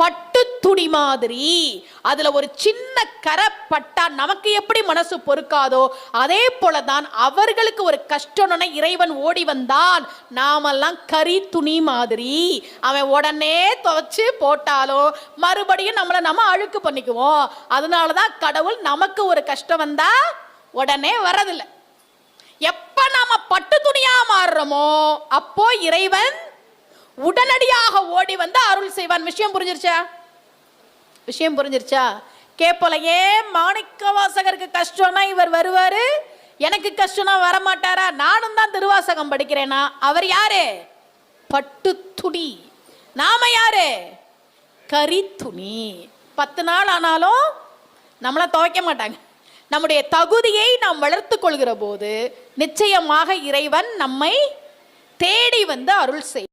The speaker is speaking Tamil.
பட்டு துணி மாதிரி. அதுல ஒரு சின்ன கரை பட்டா நமக்கு எப்படி மனசு பொறுக்காதோ அதே போலதான் அவர்களுக்கு ஒரு கஷ்டம்னு இறைவன் ஓடி வந்தான். நாமெல்லாம் கறி துணி மாதிரி. அவன் உடனே துவைச்சு போட்டாலும் மறுபடியும் நம்மளை நம்ம அழுக்கு பண்ணிக்குவோம். அதனாலதான் கடவுள் நமக்கு ஒரு கஷ்டம் வந்தா உடனே வரதில்லை எப்ப நாம பட்டு துணியா மாறுறோமோ அப்போ இறைவன் உடனடியாக ஓடி வந்து அருள் செய்வான். விஷயம் புரிஞ்சிருச்சா? விஷயம் புரிஞ்சிருச்சா? கேப்போல ஏன் மாணிக்க வாசகருக்கு கஷ்டம்னா இவர் வருவார். எனக்கு கஷ்டம்னா வரமாட்டாரா? நானும் தான் திருவாசகம் படிக்கிறேனா? அவர் யாரு? பட்டு துணி நாம யாரு? கரி துணி பத்து நாள் ஆனாலும் நம்மளை துவைக்க மாட்டாங்க. நம்முடைய தகுதியை நாம் வளர்த்து கொள்கிற போது நிச்சயமாக இறைவன் நம்மை தேடி வந்து அருள் செய்